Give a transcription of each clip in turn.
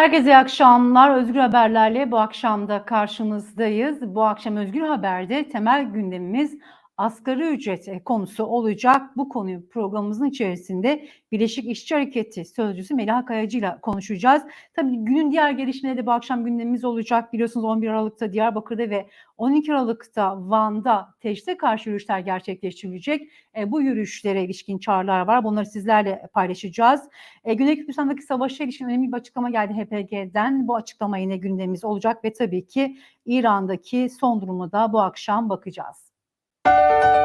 Herkese iyi akşamlar. Özgür Haberler'le bu akşam da karşınızdayız. Bu akşam Özgür Haber'de temel gündemimiz asgari ücret e, konusu olacak. Bu konuyu programımızın içerisinde Birleşik İşçi Hareketi Sözcüsü Meliha Kayacı ile konuşacağız. Tabii günün diğer gelişmeleri de bu akşam gündemimiz olacak. Biliyorsunuz 11 Aralık'ta Diyarbakır'da ve 12 Aralık'ta Van'da teşhise karşı yürüyüşler gerçekleştirilecek. E, bu yürüyüşlere ilişkin çağrılar var. Bunları sizlerle paylaşacağız. E, Güney Kıbrıs'taki savaşa ilişkin önemli bir açıklama geldi HPG'den. Bu açıklama yine gündemimiz olacak ve tabii ki İran'daki son durumu da bu akşam bakacağız. Thank you.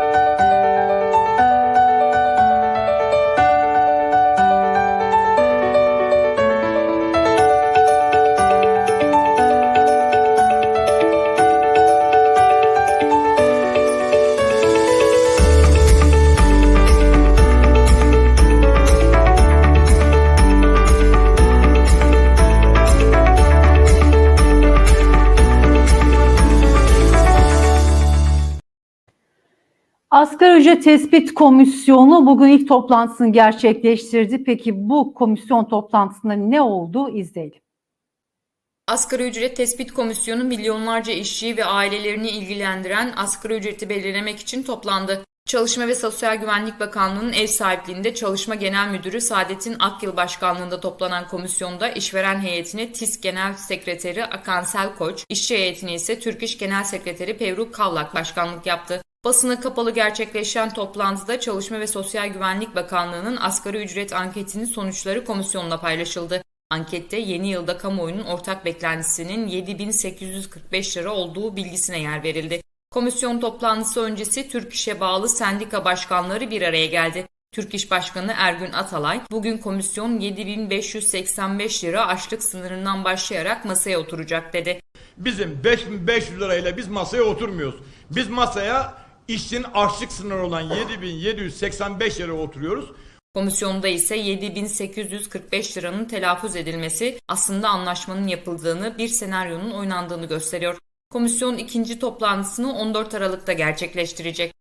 Tespit komisyonu bugün ilk toplantısını gerçekleştirdi. Peki bu komisyon toplantısında ne oldu? İzleyelim. Asgari ücret tespit komisyonu milyonlarca işçiyi ve ailelerini ilgilendiren asgari ücreti belirlemek için toplandı. Çalışma ve Sosyal Güvenlik Bakanlığı'nın ev sahipliğinde Çalışma Genel Müdürü Saadet'in Akyıl başkanlığında toplanan komisyonda işveren heyetine TİS Genel Sekreteri Akansel Koç, işçi heyetine ise Türk İş Genel Sekreteri Pevruk Kavlak başkanlık yaptı. Basına kapalı gerçekleşen toplantıda Çalışma ve Sosyal Güvenlik Bakanlığı'nın asgari ücret anketinin sonuçları komisyonla paylaşıldı. Ankette yeni yılda kamuoyunun ortak beklentisinin 7845 lira olduğu bilgisine yer verildi. Komisyon toplantısı öncesi Türk İş'e bağlı sendika başkanları bir araya geldi. Türk İş Başkanı Ergün Atalay, bugün komisyon 7585 lira açlık sınırından başlayarak masaya oturacak dedi. Bizim 5500 lirayla biz masaya oturmuyoruz. Biz masaya işçinin açlık sınırı olan 7785 liraya oturuyoruz. Komisyonda ise 7845 liranın telaffuz edilmesi aslında anlaşmanın yapıldığını, bir senaryonun oynandığını gösteriyor. Komisyon ikinci toplantısını 14 Aralık'ta gerçekleştirecek.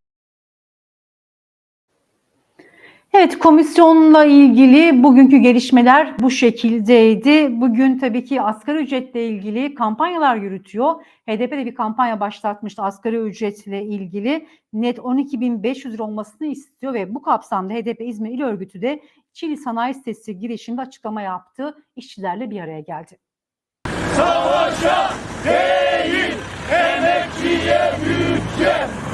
Evet komisyonla ilgili bugünkü gelişmeler bu şekildeydi. Bugün tabii ki asgari ücretle ilgili kampanyalar yürütüyor. HDP de bir kampanya başlatmıştı asgari ücretle ilgili. Net 12.500 lira olmasını istiyor ve bu kapsamda HDP İzmir İl Örgütü de Çili Sanayi Sitesi girişinde açıklama yaptı. İşçilerle bir araya geldi. Savaşa değil, emekçiye bütçe.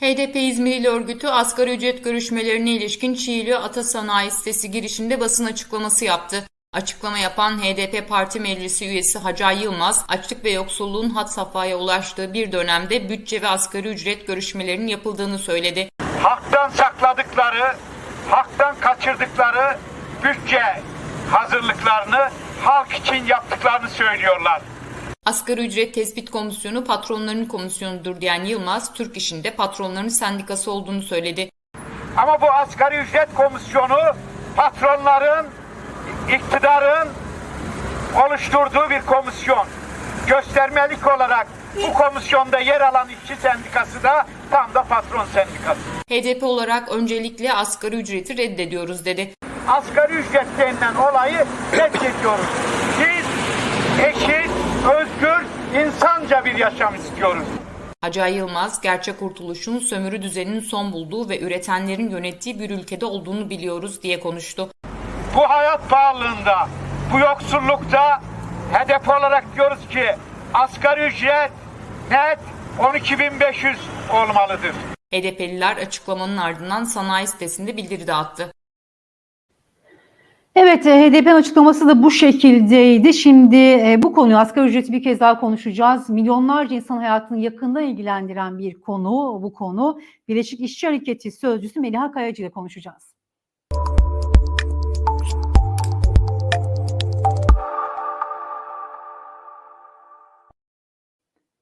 HDP İzmir İl Örgütü asgari ücret görüşmelerine ilişkin Çiğli Ata Sanayi sitesi girişinde basın açıklaması yaptı. Açıklama yapan HDP Parti Meclisi üyesi Hacay Yılmaz, açlık ve yoksulluğun had safhaya ulaştığı bir dönemde bütçe ve asgari ücret görüşmelerinin yapıldığını söyledi. Halktan sakladıkları, halktan kaçırdıkları bütçe hazırlıklarını halk için yaptıklarını söylüyorlar. Asgari ücret tespit komisyonu patronların komisyonudur diyen Yılmaz, Türk İş'in patronların sendikası olduğunu söyledi. Ama bu asgari ücret komisyonu patronların, iktidarın oluşturduğu bir komisyon. Göstermelik olarak bu komisyonda yer alan işçi sendikası da tam da patron sendikası. HDP olarak öncelikle asgari ücreti reddediyoruz dedi. Asgari ücret denilen olayı reddediyoruz. Biz eşit, özgür, insanca bir yaşam istiyoruz. Hacı Yılmaz, gerçek kurtuluşun sömürü düzeninin son bulduğu ve üretenlerin yönettiği bir ülkede olduğunu biliyoruz diye konuştu. Bu hayat pahalılığında, bu yoksullukta hedef olarak diyoruz ki asgari ücret net 12.500 olmalıdır. HDP'liler açıklamanın ardından sanayi sitesinde bildiri dağıttı. Evet, e, HDP'nin açıklaması da bu şekildeydi. Şimdi e, bu konuyu asgari ücreti bir kez daha konuşacağız. Milyonlarca insan hayatını yakından ilgilendiren bir konu bu konu. Birleşik İşçi Hareketi Sözcüsü Meliha Kayacı ile konuşacağız.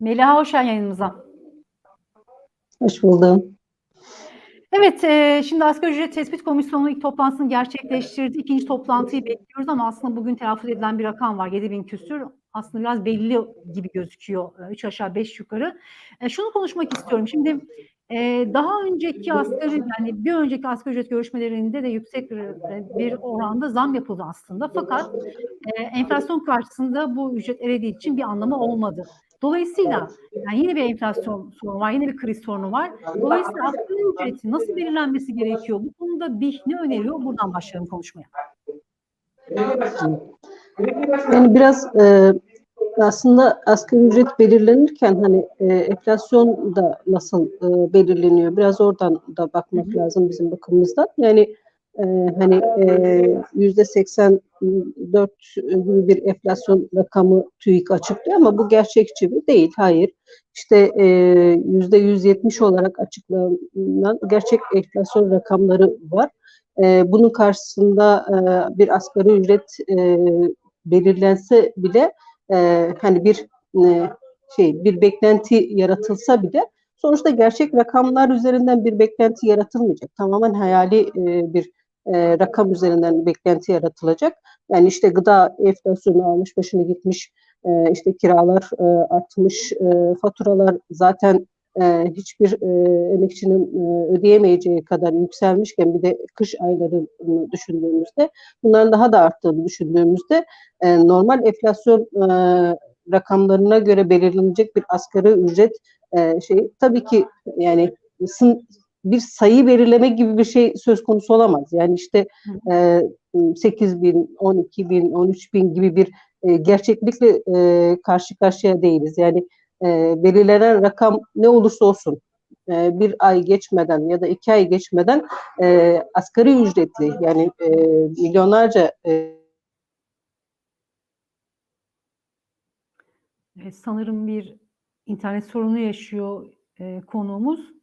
Meliha hoş geldin yayınımıza. Hoş buldum. Evet, e, şimdi Asgari Ücret Tespit Komisyonu ilk toplantısını gerçekleştirdi. İkinci toplantıyı bekliyoruz ama aslında bugün telaffuz edilen bir rakam var. 7000 küsür. Aslında biraz belli gibi gözüküyor. 3 aşağı 5 yukarı. E, şunu konuşmak istiyorum. Şimdi Ee, daha önceki asgari yani bir önceki asgari ücret görüşmelerinde de yüksek bir, bir oranda zam yapıldı aslında. Fakat e, enflasyon karşısında bu ücret erediği için bir anlamı olmadı. Dolayısıyla yani yine bir enflasyon sorunu var, yine bir kriz sorunu var. Dolayısıyla asgari ücretin nasıl belirlenmesi gerekiyor? Bu konuda BİH ne öneriyor? Buradan başlayalım konuşmaya. Yani biraz e, aslında asgari ücret belirlenirken hani e, enflasyon da nasıl e, belirleniyor? Biraz oradan da bakmak lazım bizim bakımımızdan. Yani e, hani e, yüzde 84 gibi bir enflasyon rakamı TÜİK açıklıyor ama bu gerçekçi mi? Değil, hayır. İşte e, yüzde 170 olarak açıklanan gerçek enflasyon rakamları var. E, bunun karşısında bir asgari ücret belirlense bile hani bir şey bir beklenti yaratılsa bile sonuçta gerçek rakamlar üzerinden bir beklenti yaratılmayacak. Tamamen hayali bir e, rakam üzerinden beklenti yaratılacak. Yani işte gıda enflasyonu almış başını gitmiş, e, işte kiralar e, artmış, e, faturalar zaten e, hiçbir e, emekçinin e, ödeyemeyeceği kadar yükselmişken bir de kış aylarını düşündüğümüzde bunların daha da arttığını düşündüğümüzde e, normal enflasyon e, rakamlarına göre belirlenecek bir asgari ücret e, şey tabii ki yani sın, bir sayı belirleme gibi bir şey söz konusu olamaz. Yani işte e, 8 bin, 12 bin, 13 bin gibi bir e, gerçeklikle e, karşı karşıya değiliz. Yani e, belirlenen rakam ne olursa olsun e, bir ay geçmeden ya da iki ay geçmeden e, asgari ücretli yani e, milyonlarca e, Evet, sanırım bir internet sorunu yaşıyor e, konuğumuz.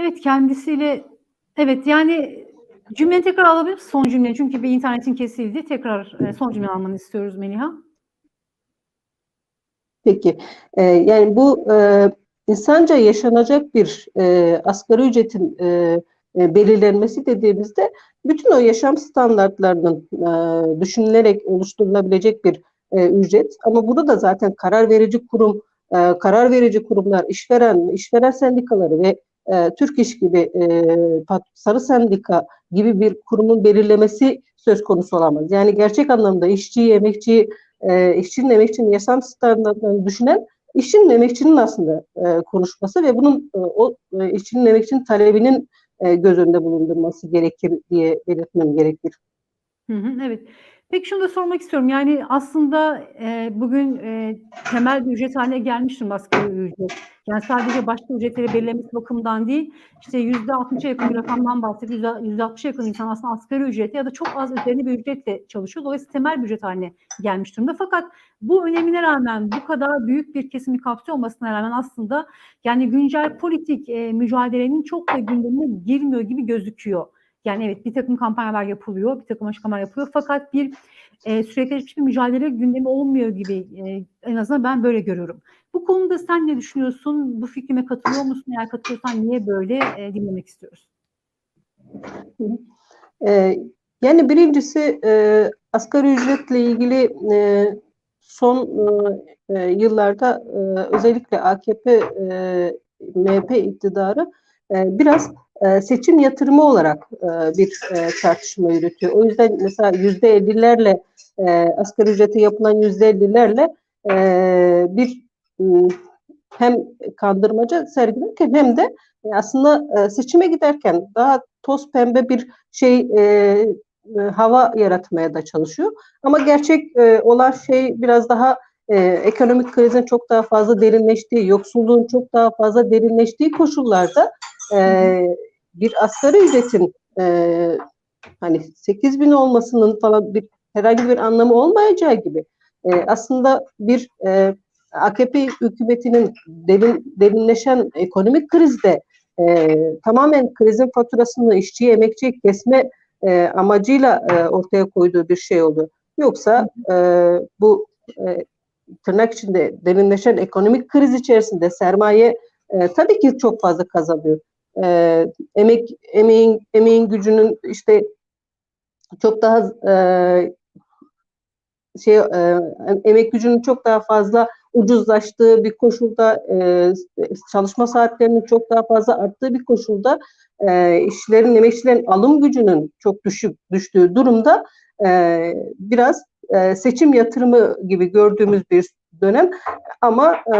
Evet kendisiyle evet yani cümleyi tekrar alabilir misin son cümleyi? Çünkü bir internetin kesildi. Tekrar e, son cümleyi almanı istiyoruz Meliha. Peki. E, yani bu e, insanca yaşanacak bir e, asgari ücretin e, e, belirlenmesi dediğimizde bütün o yaşam standartlarının e, düşünülerek oluşturulabilecek bir e, ücret. Ama burada da zaten karar verici kurum, e, karar verici kurumlar, işveren, işveren sendikaları ve e, Türk İş gibi e, sarı sendika gibi bir kurumun belirlemesi söz konusu olamaz. Yani gerçek anlamda işçiyi, emekçiyi, e, işçinin, emekçinin yaşam standartlarını düşünen işçinin, emekçinin aslında e, konuşması ve bunun e, o e, işçinin, emekçinin talebinin e, göz önünde bulundurması gerekir diye belirtmem gerekir. Evet. Peki şunu da sormak istiyorum. Yani aslında e, bugün e, temel bir ücret haline gelmiş durumda asgari ücret. Yani sadece başka ücretleri belirlemesi bakımından değil, işte yüzde 60'a yakın bir rakamdan bahsediyor. Yüzde 60'a yakın insan aslında asgari ücretle ya da çok az üzerine bir ücretle çalışıyor. Dolayısıyla temel bir ücret haline gelmiş durumda. Fakat bu önemine rağmen, bu kadar büyük bir kesimi kapsıyor olmasına rağmen aslında yani güncel politik e, mücadelenin çok da gündemine girmiyor gibi gözüküyor. Yani evet bir takım kampanyalar yapılıyor, bir takım açıklamalar yapılıyor fakat bir e, sürekli bir mücadele gündemi olmuyor gibi e, en azından ben böyle görüyorum. Bu konuda sen ne düşünüyorsun? Bu fikrime katılıyor musun? Eğer katılıyorsan niye böyle e, dinlemek istiyoruz? E, yani birincisi e, asgari ücretle ilgili e, son e, yıllarda e, özellikle AKP e, MHP iktidarı e, biraz e, seçim yatırımı olarak e, bir e, tartışma yürütüyor. O yüzden mesela yüzde ellilerle e, asgari ücrete yapılan yüzde ellilerle e, bir hem kandırmaca sergilerken hem de aslında seçime giderken daha toz pembe bir şey hava yaratmaya da çalışıyor. Ama gerçek olan şey biraz daha ekonomik krizin çok daha fazla derinleştiği, yoksulluğun çok daha fazla derinleştiği koşullarda bir asgari ücretin hani 8 bin olmasının falan bir herhangi bir anlamı olmayacağı gibi aslında bir AKP hükümetinin derin, derinleşen ekonomik krizde e, tamamen krizin faturasını işçiye, emekçiye kesme e, amacıyla e, ortaya koyduğu bir şey oldu. Yoksa e, bu e, tırnak içinde derinleşen ekonomik kriz içerisinde sermaye e, tabii ki çok fazla kazanıyor. E, emek emeğin emeğin gücünün işte çok daha e, şey e, emek gücünün çok daha fazla ucuzlaştığı bir koşulda e, çalışma saatlerinin çok daha fazla arttığı bir koşulda e, işçilerin, emekçilerin alım gücünün çok düşük düştüğü durumda e, biraz e, seçim yatırımı gibi gördüğümüz bir dönem. Ama e,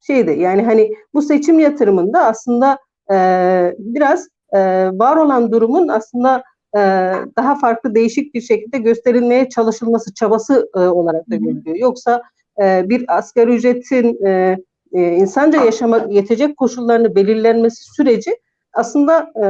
şeydi yani hani bu seçim yatırımında aslında e, biraz e, var olan durumun aslında e, daha farklı değişik bir şekilde gösterilmeye çalışılması çabası e, olarak da görülüyor. Yoksa e, bir asgari ücretin e, e, insanca yaşama yetecek koşullarını belirlenmesi süreci aslında e,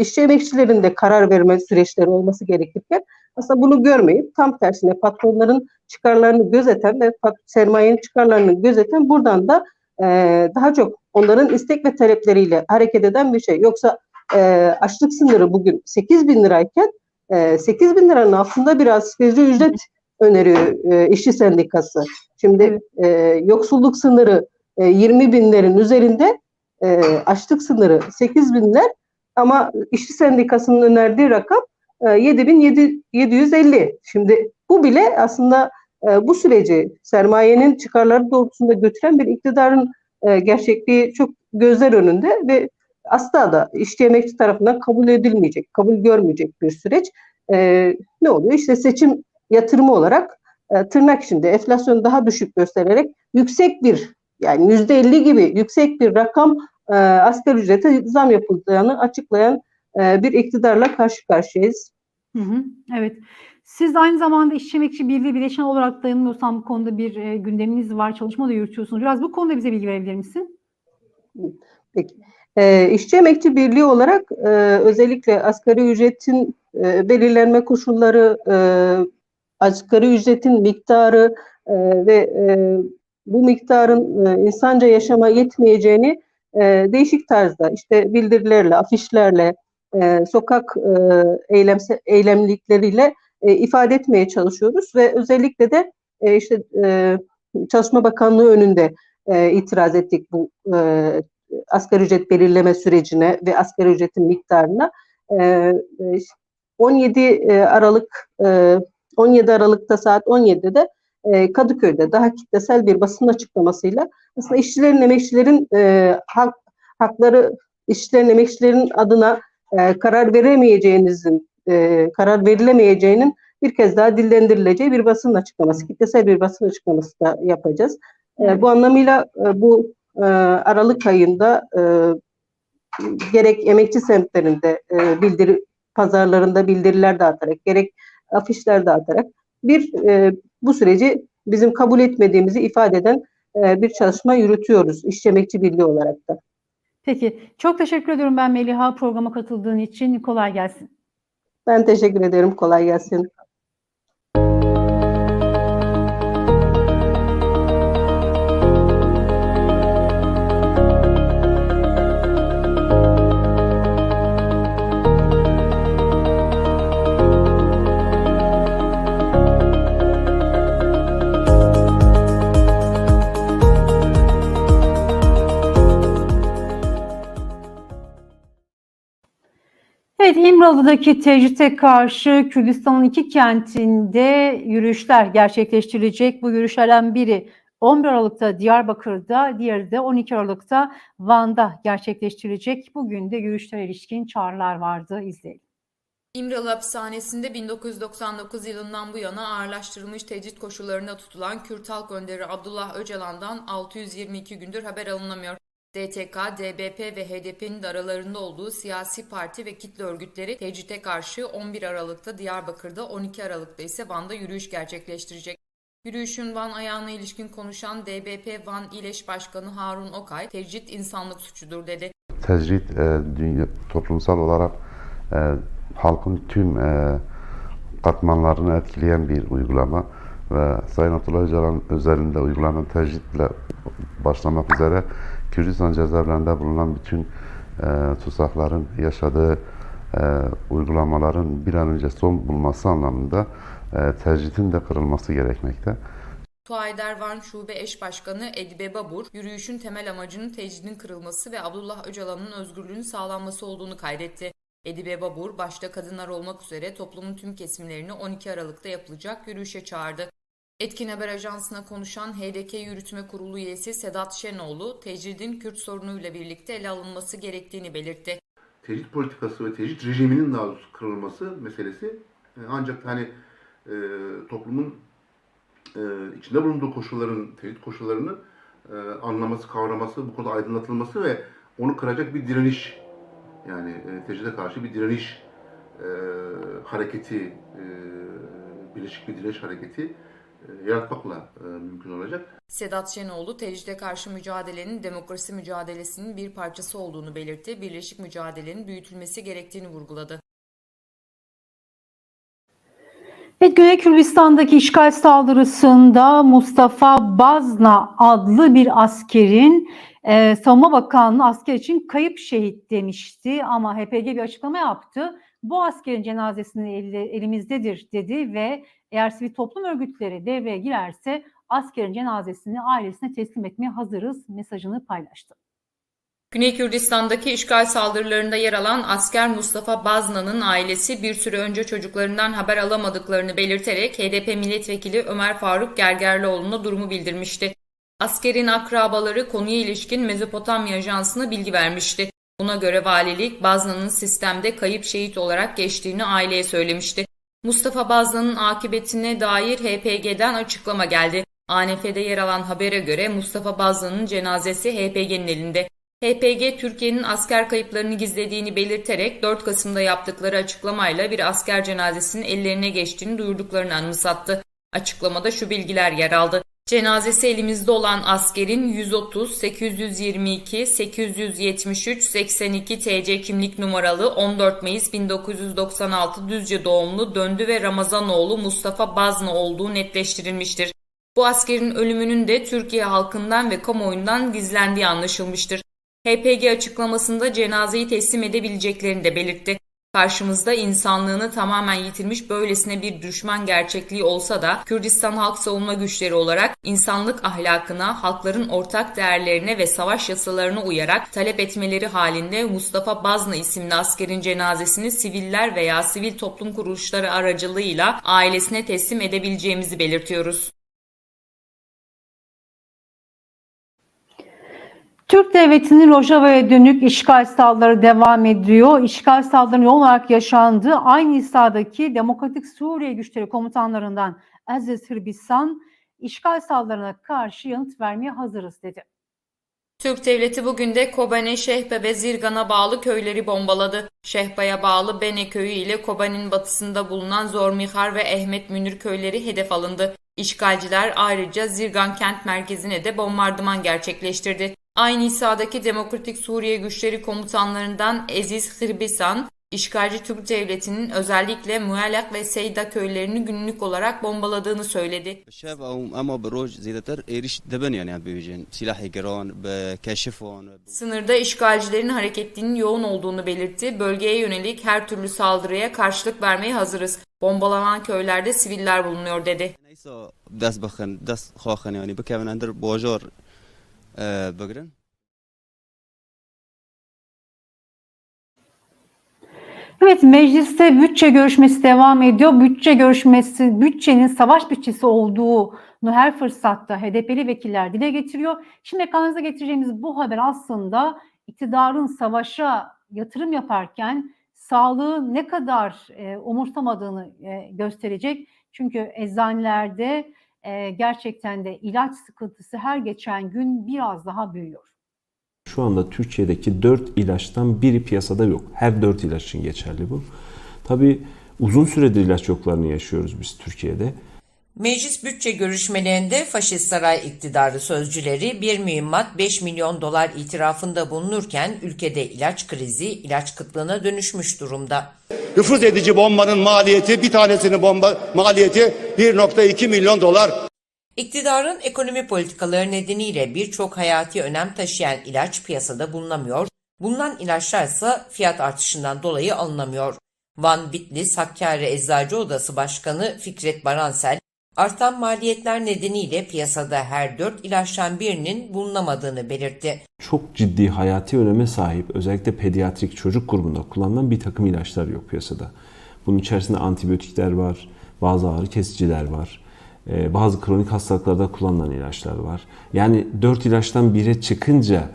işçi emekçilerin de karar verme süreçleri olması gerekirken aslında bunu görmeyip tam tersine patronların çıkarlarını gözeten ve sermayenin çıkarlarını gözeten buradan da e, daha çok onların istek ve talepleriyle hareket eden bir şey. Yoksa e, açlık sınırı bugün 8 bin lirayken e, 8 bin liranın altında bir asgari ücret öneriyor e, işçi sendikası. Şimdi e, yoksulluk sınırı e, 20 binlerin üzerinde e, açlık sınırı 8 binler ama işçi sendikasının önerdiği rakam e, 7750. Şimdi bu bile aslında e, bu süreci sermayenin çıkarları doğrultusunda götüren bir iktidarın e, gerçekliği çok gözler önünde ve asla da işçi emekçi tarafından kabul edilmeyecek, kabul görmeyecek bir süreç. E, ne oluyor? İşte seçim yatırımı olarak e, tırnak içinde enflasyonu daha düşük göstererek yüksek bir yani yüzde elli gibi yüksek bir rakam e, asgari ücrete zam yapıldığını açıklayan e, bir iktidarla karşı karşıyayız. Hı hı, evet. Siz aynı zamanda İşçi Emekçi Birliği bileşen olarak da yanılmıyorsam bu konuda bir e, gündeminiz var, çalışma da yürütüyorsunuz. Biraz bu konuda bize bilgi verebilir misin? Peki. E, İşçi Emekçi Birliği olarak e, özellikle asgari ücretin e, belirlenme koşulları, e, asgari ücretin miktarı e, ve e, bu miktarın e, insanca yaşama yetmeyeceğini e, değişik tarzda işte bildirilerle, afişlerle, e, sokak e, eylemse, eylemlikleriyle e, ifade etmeye çalışıyoruz ve özellikle de e, işte e, Çalışma Bakanlığı önünde e, itiraz ettik bu e, asgari ücret belirleme sürecine ve asgari ücretin miktarına. E, e, 17 e, Aralık e, 17 Aralık'ta saat 17'de e, Kadıköy'de daha kitlesel bir basın açıklamasıyla aslında işçilerin, emekçilerin e, hak, hakları işçilerin, emekçilerin adına e, karar veremeyeceğinizin, e, karar verilemeyeceğinin bir kez daha dillendirileceği bir basın açıklaması, kitlesel bir basın açıklaması da yapacağız. E, Evet. bu anlamıyla e, bu e, Aralık ayında e, gerek emekçi semtlerinde e, bildiri pazarlarında bildiriler dağıtarak, gerek afişler dağıtarak bir e, bu süreci bizim kabul etmediğimizi ifade eden e, bir çalışma yürütüyoruz İşçi Emekçi Birliği olarak da. Peki. Çok teşekkür ediyorum ben Meliha programa katıldığın için. Kolay gelsin. Ben teşekkür ederim. Kolay gelsin. İmralı'daki tecrite karşı Kürdistan'ın iki kentinde yürüyüşler gerçekleştirilecek. Bu yürüyüşlerden biri 11 Aralık'ta Diyarbakır'da, diğeri de 12 Aralık'ta Van'da gerçekleştirilecek. Bugün de yürüyüşlere ilişkin çağrılar vardı. İzleyelim. İmralı hapishanesinde 1999 yılından bu yana ağırlaştırılmış tecrit koşullarında tutulan Kürt Halk Önderi Abdullah Öcalan'dan 622 gündür haber alınamıyor. DTK, DBP ve HDP'nin aralarında olduğu siyasi parti ve kitle örgütleri tecrite karşı 11 Aralık'ta Diyarbakır'da, 12 Aralık'ta ise Van'da yürüyüş gerçekleştirecek. Yürüyüşün Van ayağına ilişkin konuşan DBP Van İleş Başkanı Harun Okay, tecrit insanlık suçudur dedi. tecrit e, dünya, toplumsal olarak e, halkın tüm e, katmanlarını etkileyen bir uygulama ve Sayın Abdullah Öcalan üzerinde uygulanan tecritle başlamak üzere Kürdistan cezaevlerinde bulunan bütün e, tutsakların yaşadığı e, uygulamaların bir an önce son bulması anlamında e, tecritin de kırılması gerekmekte. Tuayder Van Şube Eş Başkanı Edibe Babur, yürüyüşün temel amacının tecridin kırılması ve Abdullah Öcalan'ın özgürlüğünün sağlanması olduğunu kaydetti. Edibe Babur, başta kadınlar olmak üzere toplumun tüm kesimlerini 12 Aralık'ta yapılacak yürüyüşe çağırdı. Etkin Haber Ajansı'na konuşan HDK Yürütme Kurulu üyesi Sedat Şenoğlu, tecridin Kürt sorunuyla birlikte ele alınması gerektiğini belirtti. tecrit politikası ve tecrit rejiminin daha doğrusu kırılması meselesi e, ancak hani e, toplumun e, içinde bulunduğu koşulların, tecrit koşullarını e, anlaması, kavraması, bu konuda aydınlatılması ve onu kıracak bir direniş yani e, tecride karşı bir direniş e, hareketi, e, birleşik bir direniş hareketi e, yaratmakla e, mümkün olacak. Sedat Şenoğlu, tecride karşı mücadelenin demokrasi mücadelesinin bir parçası olduğunu belirtti, birleşik mücadelenin büyütülmesi gerektiğini vurguladı. Evet, Güney Kürdistan'daki işgal saldırısında Mustafa Bazna adlı bir askerin e, Savunma Bakanlığı asker için kayıp şehit demişti ama HPG bir açıklama yaptı. Bu askerin cenazesinin eli- elimizdedir dedi ve eğer sivil toplum örgütleri devreye girerse askerin cenazesini ailesine teslim etmeye hazırız mesajını paylaştı. Güney Kürdistan'daki işgal saldırılarında yer alan asker Mustafa Bazna'nın ailesi bir süre önce çocuklarından haber alamadıklarını belirterek HDP milletvekili Ömer Faruk Gergerlioğlu'na durumu bildirmişti. Askerin akrabaları konuya ilişkin Mezopotamya Ajansı'na bilgi vermişti. Buna göre valilik Bazna'nın sistemde kayıp şehit olarak geçtiğini aileye söylemişti. Mustafa Bazna'nın akıbetine dair HPG'den açıklama geldi. ANF'de yer alan habere göre Mustafa Bazna'nın cenazesi HPG'nin elinde. HPG Türkiye'nin asker kayıplarını gizlediğini belirterek 4 Kasım'da yaptıkları açıklamayla bir asker cenazesinin ellerine geçtiğini duyurduklarını anımsattı. Açıklamada şu bilgiler yer aldı. Cenazesi elimizde olan askerin 130 822 873 82 TC kimlik numaralı 14 Mayıs 1996 Düzce doğumlu Döndü ve Ramazanoğlu Mustafa Bazna olduğu netleştirilmiştir. Bu askerin ölümünün de Türkiye halkından ve kamuoyundan gizlendiği anlaşılmıştır. HPG açıklamasında cenazeyi teslim edebileceklerini de belirtti. Karşımızda insanlığını tamamen yitirmiş böylesine bir düşman gerçekliği olsa da Kürdistan Halk Savunma Güçleri olarak insanlık ahlakına, halkların ortak değerlerine ve savaş yasalarına uyarak talep etmeleri halinde Mustafa Bazna isimli askerin cenazesini siviller veya sivil toplum kuruluşları aracılığıyla ailesine teslim edebileceğimizi belirtiyoruz. Türk Devleti'nin Rojava'ya dönük işgal saldırıları devam ediyor. İşgal saldırıları yoğun olarak yaşandı. Aynı İsa'daki Demokratik Suriye Güçleri komutanlarından Aziz Hırbisan, işgal saldırılarına karşı yanıt vermeye hazırız dedi. Türk devleti bugün de Kobane, Şehbe ve Zirgan'a bağlı köyleri bombaladı. Şehbe'ye bağlı Bene köyü ile Kobane'nin batısında bulunan Zormihar ve Ehmet Münir köyleri hedef alındı. İşgalciler ayrıca Zirgan kent merkezine de bombardıman gerçekleştirdi. Aynı Hisa'daki Demokratik Suriye Güçleri Komutanlarından Eziz Hırbisan, işgalci Türk Devleti'nin özellikle Muallak ve Seyda köylerini günlük olarak bombaladığını söyledi. Sınırda işgalcilerin hareketinin yoğun olduğunu belirtti. Bölgeye yönelik her türlü saldırıya karşılık vermeye hazırız. Bombalanan köylerde siviller bulunuyor dedi. Ee, Bürgerin? Evet mecliste bütçe görüşmesi devam ediyor. Bütçe görüşmesi bütçenin savaş bütçesi olduğunu her fırsatta HDP'li vekiller dile getiriyor. Şimdi ekranınıza getireceğimiz bu haber aslında iktidarın savaşa yatırım yaparken sağlığı ne kadar e, umursamadığını e, gösterecek. Çünkü eczanelerde e, gerçekten de ilaç sıkıntısı her geçen gün biraz daha büyüyor. Şu anda Türkiye'deki 4 ilaçtan biri piyasada yok. Her 4 ilaç için geçerli bu. Tabii uzun süredir ilaç yoklarını yaşıyoruz biz Türkiye'de. Meclis bütçe görüşmelerinde faşist saray iktidarı sözcüleri bir mühimmat 5 milyon dolar itirafında bulunurken ülkede ilaç krizi ilaç kıtlığına dönüşmüş durumda. Nüfuz edici bombanın maliyeti bir tanesinin bomba maliyeti 1.2 milyon dolar. İktidarın ekonomi politikaları nedeniyle birçok hayati önem taşıyan ilaç piyasada bulunamıyor. Bulunan ilaçlar ise fiyat artışından dolayı alınamıyor. Van Bitlis Hakkari Eczacı Odası Başkanı Fikret Baransel, Artan maliyetler nedeniyle piyasada her 4 ilaçtan birinin bulunamadığını belirtti. Çok ciddi hayati öneme sahip özellikle pediatrik çocuk grubunda kullanılan bir takım ilaçlar yok piyasada. Bunun içerisinde antibiyotikler var, bazı ağrı kesiciler var, e, bazı kronik hastalıklarda kullanılan ilaçlar var. Yani 4 ilaçtan 1'e çıkınca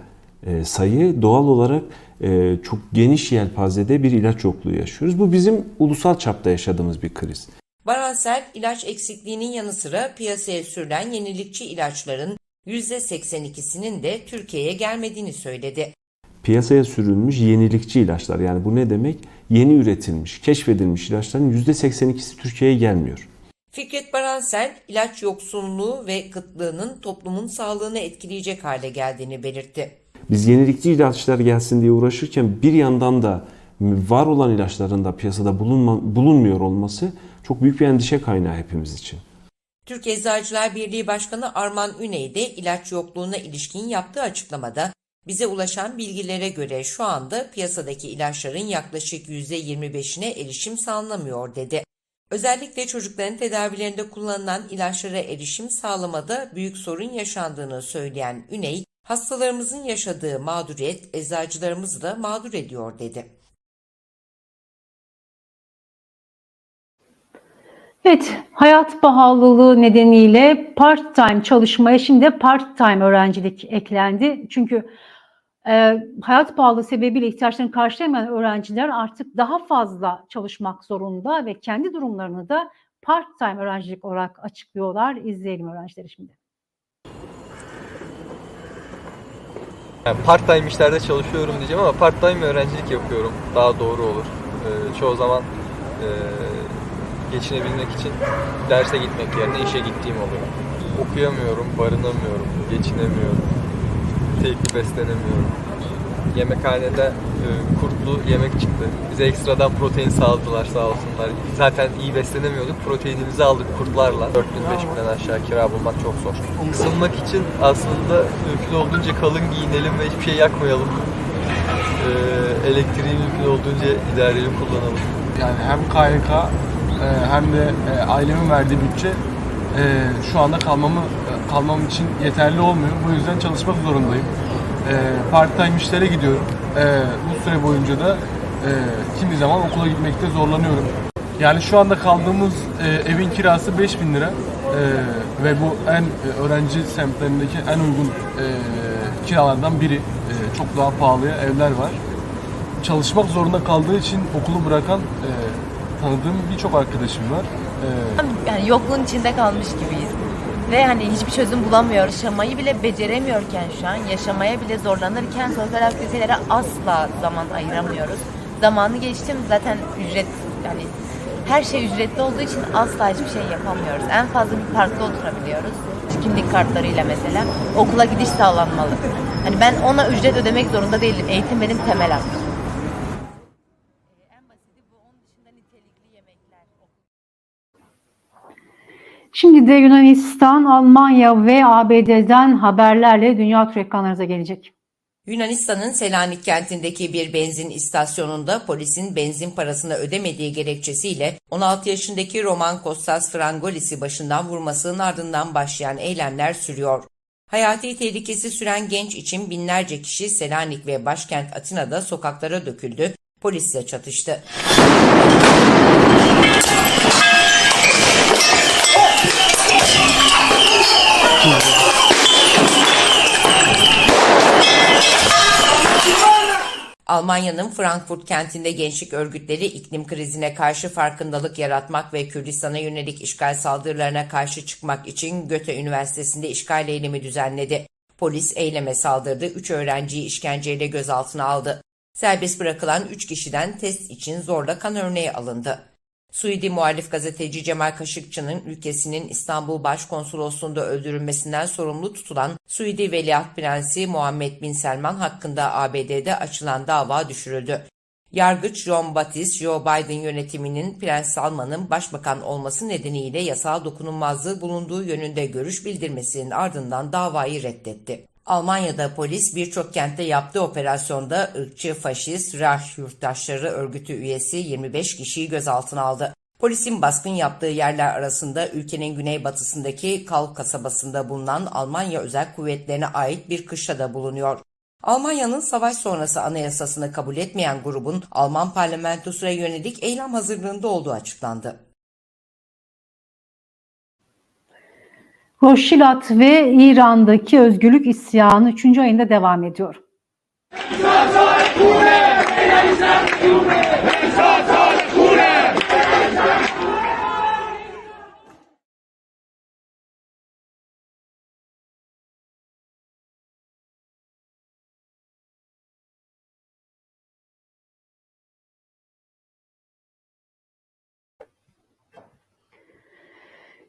e, sayı doğal olarak e, çok geniş yelpazede bir ilaç yokluğu yaşıyoruz. Bu bizim ulusal çapta yaşadığımız bir kriz. Baransel ilaç eksikliğinin yanı sıra piyasaya sürülen yenilikçi ilaçların %82'sinin de Türkiye'ye gelmediğini söyledi. Piyasaya sürülmüş yenilikçi ilaçlar yani bu ne demek? Yeni üretilmiş, keşfedilmiş ilaçların %82'si Türkiye'ye gelmiyor. Fikret Baransel, ilaç yoksunluğu ve kıtlığının toplumun sağlığını etkileyecek hale geldiğini belirtti. Biz yenilikçi ilaçlar gelsin diye uğraşırken bir yandan da var olan ilaçların da piyasada bulunma, bulunmuyor olması çok büyük bir endişe kaynağı hepimiz için. Türk Eczacılar Birliği Başkanı Arman Üney de ilaç yokluğuna ilişkin yaptığı açıklamada bize ulaşan bilgilere göre şu anda piyasadaki ilaçların yaklaşık %25'ine erişim sağlanamıyor dedi. Özellikle çocukların tedavilerinde kullanılan ilaçlara erişim sağlamada büyük sorun yaşandığını söyleyen Üney, hastalarımızın yaşadığı mağduriyet eczacılarımızı da mağdur ediyor dedi. Evet, hayat pahalılığı nedeniyle part-time çalışmaya şimdi part-time öğrencilik eklendi. Çünkü e, hayat pahalılığı sebebiyle ihtiyaçlarını karşılayamayan öğrenciler artık daha fazla çalışmak zorunda ve kendi durumlarını da part-time öğrencilik olarak açıklıyorlar. İzleyelim öğrencileri şimdi. Yani part time işlerde çalışıyorum diyeceğim ama part time öğrencilik yapıyorum. Daha doğru olur. Ee, çoğu zaman e, geçinebilmek için derse gitmek yerine işe gittiğim oluyor. Okuyamıyorum, barınamıyorum, geçinemiyorum. Tekli beslenemiyorum. Yemekhanede e, kurtlu yemek çıktı. Bize ekstradan protein sağladılar sağ olsunlar. Zaten iyi beslenemiyorduk. Proteinimizi aldık kurtlarla. 4000-5000'den aşağı kira bulmak çok zor. Isınmak için aslında mümkün olduğunca kalın giyinelim ve hiçbir şey yakmayalım. E, elektriği mümkün olduğunca idareli kullanalım. Yani hem KYK hem de e, ailemin verdiği bütçe e, şu anda kalmamı e, kalmam için yeterli olmuyor. Bu yüzden çalışmak zorundayım. E, part time işlere gidiyorum. E, bu süre boyunca da e, kimi zaman okula gitmekte zorlanıyorum. Yani şu anda kaldığımız e, evin kirası 5000 lira E, ve bu en e, öğrenci semtlerindeki en uygun e, kiralardan biri. E, çok daha pahalıya evler var. Çalışmak zorunda kaldığı için okulu bırakan e, tanıdığım birçok arkadaşım var. E, Yani yokluğun içinde kalmış gibiyiz. Ve hani hiçbir çözüm bulamıyoruz. Yaşamayı bile beceremiyorken şu an, yaşamaya bile zorlanırken sosyal aktivitelere asla zaman ayıramıyoruz. Zamanı geçtim zaten ücret yani her şey ücretli olduğu için asla hiçbir şey yapamıyoruz. En fazla bir parkta oturabiliyoruz. Kimlik kartlarıyla mesela. Okula gidiş sağlanmalı. Hani ben ona ücret ödemek zorunda değilim. Eğitim benim temel hakkım. Şimdi de Yunanistan, Almanya ve ABD'den haberlerle dünya tur ekranlarınıza gelecek. Yunanistan'ın Selanik kentindeki bir benzin istasyonunda polisin benzin parasını ödemediği gerekçesiyle 16 yaşındaki Roman Kostas Frangolis'i başından vurmasının ardından başlayan eylemler sürüyor. Hayati tehlikesi süren genç için binlerce kişi Selanik ve başkent Atina'da sokaklara döküldü, polisle çatıştı. Almanya'nın Frankfurt kentinde gençlik örgütleri iklim krizine karşı farkındalık yaratmak ve Kürdistan'a yönelik işgal saldırılarına karşı çıkmak için Göte Üniversitesi'nde işgal eylemi düzenledi. Polis eyleme saldırdı, 3 öğrenciyi işkenceyle gözaltına aldı. Serbest bırakılan 3 kişiden test için zorla kan örneği alındı. Suudi muhalif gazeteci Cemal Kaşıkçı'nın ülkesinin İstanbul Başkonsolosluğu'nda öldürülmesinden sorumlu tutulan Suudi Veliaht Prensi Muhammed Bin Selman hakkında ABD'de açılan dava düşürüldü. Yargıç John Batiste, Joe Biden yönetiminin Prens Salman'ın başbakan olması nedeniyle yasağa dokunulmazlığı bulunduğu yönünde görüş bildirmesinin ardından davayı reddetti. Almanya'da polis birçok kentte yaptığı operasyonda ırkçı faşist Reich Yurttaşları örgütü üyesi 25 kişiyi gözaltına aldı. Polisin baskın yaptığı yerler arasında ülkenin güneybatısındaki Kalk kasabasında bulunan Almanya Özel Kuvvetlerine ait bir kışla da bulunuyor. Almanya'nın savaş sonrası anayasasını kabul etmeyen grubun Alman parlamentosuna yönelik eylem hazırlığında olduğu açıklandı. Roşilat ve İran'daki özgürlük isyanı 3. ayında devam ediyor.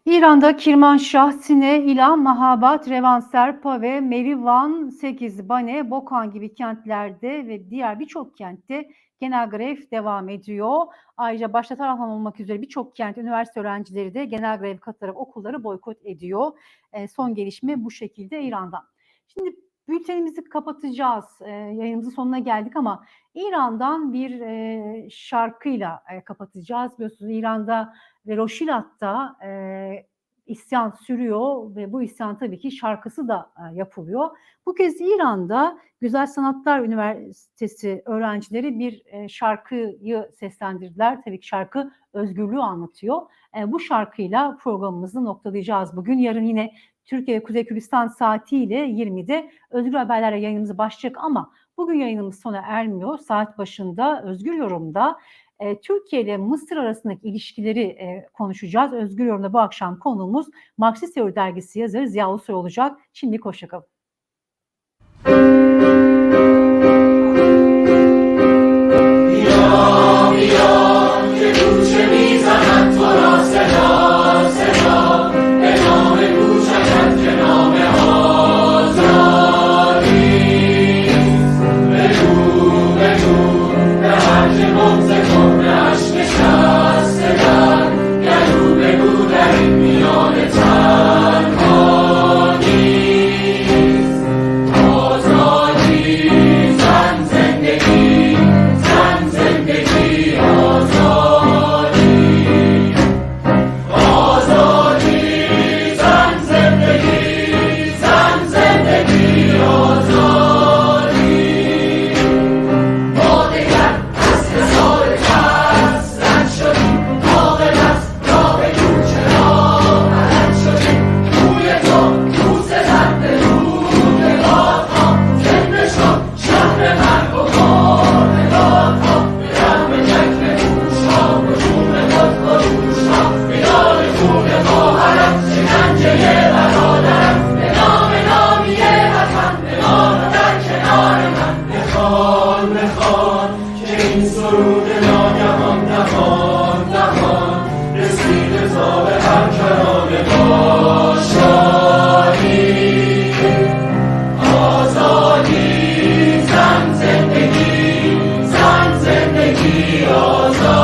İran'da Kirmanşah, Sine, İlan, Mahabat, Revanserpa ve Merivan, 8, Bane, Bokan gibi kentlerde ve diğer birçok kentte genel grev devam ediyor. Ayrıca başta Tarafan olmak üzere birçok kent üniversite öğrencileri de genel grev katarak okulları boykot ediyor. E, son gelişme bu şekilde İran'dan. Şimdi bültenimizi kapatacağız. E, yayınımızın sonuna geldik ama İran'dan bir e, şarkıyla e, kapatacağız. Biliyorsunuz İran'da ve Roşilat'ta e, isyan sürüyor ve bu isyan tabii ki şarkısı da e, yapılıyor. Bu kez İran'da Güzel Sanatlar Üniversitesi öğrencileri bir e, şarkıyı seslendirdiler. Tabii ki şarkı özgürlüğü anlatıyor. E, bu şarkıyla programımızı noktalayacağız bugün. Yarın yine Türkiye ve Kuzey Kürdistan saatiyle 20'de Özgür Haberler'le yayınımız başlayacak ama bugün yayınımız sona ermiyor. Saat başında Özgür Yorum'da e, Türkiye ile Mısır arasındaki ilişkileri e, konuşacağız. Özgür Yorum'da bu akşam konuğumuz Marksist Teori Dergisi yazarı Ziya Ulusoy olacak. Şimdi hoşçakalın. Maria.